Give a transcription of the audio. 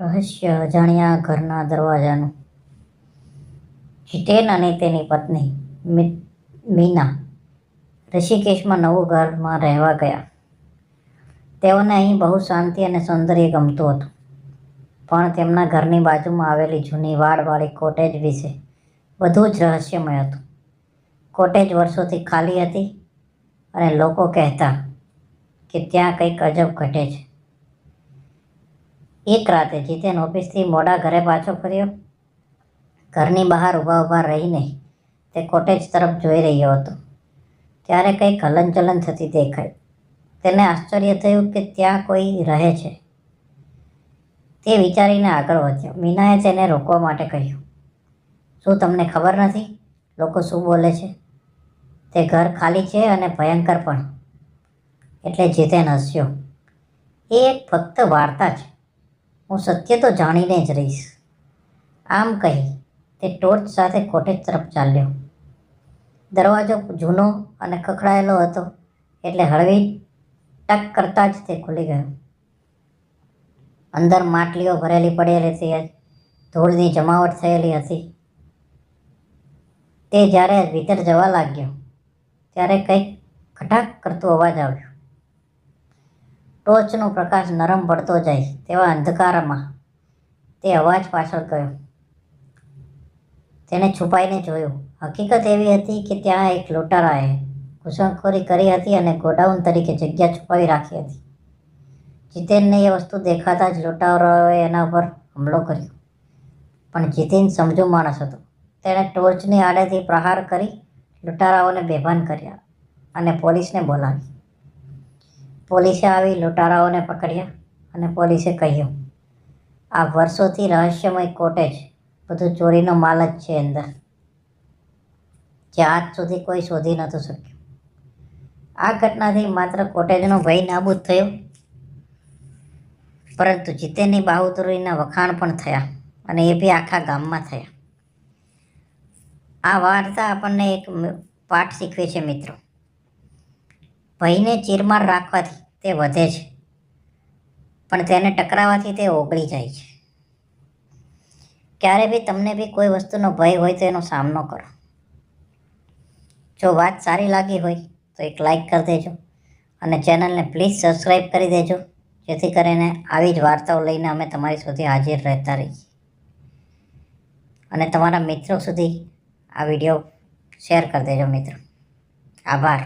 રહસ્ય અજાણ્યા ઘરના દરવાજાનું. જીતેન અને તેની પત્ની મીના ઋષિકેશમાં નવું ઘરમાં રહેવા ગયા. તેઓને અહીં બહુ શાંતિ અને સૌંદર્ય ગમતું હતું. પણ તેમના ઘરની બાજુમાં આવેલી જૂની વાડવાળી કોટેજ વિશે બધું જ રહસ્યમય હતું. કોટેજ વર્ષોથી ખાલી હતી અને લોકો કહેતા કે ત્યાં કંઈક અજબ ઘટે છે. એક રાતે જીતેન ઓફિસથી મોડા ઘરે પાછો ફર્યો. ઘરની બહાર ઊભા ઊભા રહીને તે કોટેજ તરફ જોઈ રહ્યો હતો. ત્યારે કંઈક હલનચલન થતી દેખાઈ તેને આશ્ચર્ય થયું કે ત્યાં કોઈ રહે છે. તે વિચારીને આગળ વધ્યો. મીનાએ તેને રોકવા માટે કહ્યું, શું તમને ખબર નથી? લોકો શું બોલે છે? તે ઘર ખાલી છે અને ભયંકર પણ. એટલે જીતેન હસ્યો. એ એક ફક્ત વાર્તા છે. હું સત્ય તો જાણીને જ રહીશ. આમ કહી તે ટોર્ચ સાથે કોટેજ તરફ ચાલ્યો. દરવાજો જૂનો અને ખખડાયેલો હતો એટલે હળવી ટક કરતાં જ તે ખુલી ગયો. અંદર માટલીઓ ભરેલી પડેલી હતી ધૂળની જમાવટ થયેલી હતી. તે જ્યારે ભીતર જવા લાગ્યો, ત્યારે કંઈક ખટાક કરતો અવાજ આવ્યો. ટોર્ચનો પ્રકાશ નરમ પડતો જાય તેવા અંધકારમાં તે અવાજ પાછળ ગયો. તેણે છુપાઈને જોયું. હકીકત એવી હતી કે ત્યાં એક લૂંટારાએ ઘૂસણખોરી કરી હતી અને ગોડાઉન તરીકે જગ્યા છુપાવી રાખી હતી. જીતેનને એ વસ્તુ દેખાતા જ લૂંટારાઓએ એના પર હુમલો કર્યો. પણ જીતેન સમજુ માણસ હતો. તેણે ટોર્ચની આડેથી પ્રહાર કરી લૂંટારાઓને બેભાન કર્યા અને પોલીસને બોલાવી. પોલીસે આવી લૂંટારાઓને પકડ્યા અને પોલીસે કહ્યું, આ વર્ષોથી રહસ્યમય કોટેજ બધું ચોરીનો માલ જ છે અંદર. જે આજ સુધી કોઈ શોધી નહોતું શક્યું. આ ઘટનાથી માત્ર કોટેજનો ભય નાબૂદ થયો? પરંતુ જીતેની બહાદુરીના વખાણ પણ થયા અને એ બી આખા ગામમાં થયા. આ વાર્તા આપણને એક પાઠ શીખવે છે, મિત્રો. ભયને ચીરમાર રાખવાથી તે વધે છે. પણ તેને ટકરાવાથી તે ઓગળી જાય છે. ક્યારે બી તમને બી કોઈ વસ્તુનો ભય હોય તો એનો સામનો કરો. જો વાત સારી લાગી હોય તો એક લાઈક કરી દેજો અને ચેનલને પ્લીઝ સબસ્ક્રાઈબ કરી દેજો, જેથી કરીને આવી જ વાર્તાઓ લઈને અમે તમારી સુધી હાજર રહેતા રહીએ. અને તમારા મિત્રો સુધી આ વીડિયો શેર કરી દેજો મિત્રો. આભાર.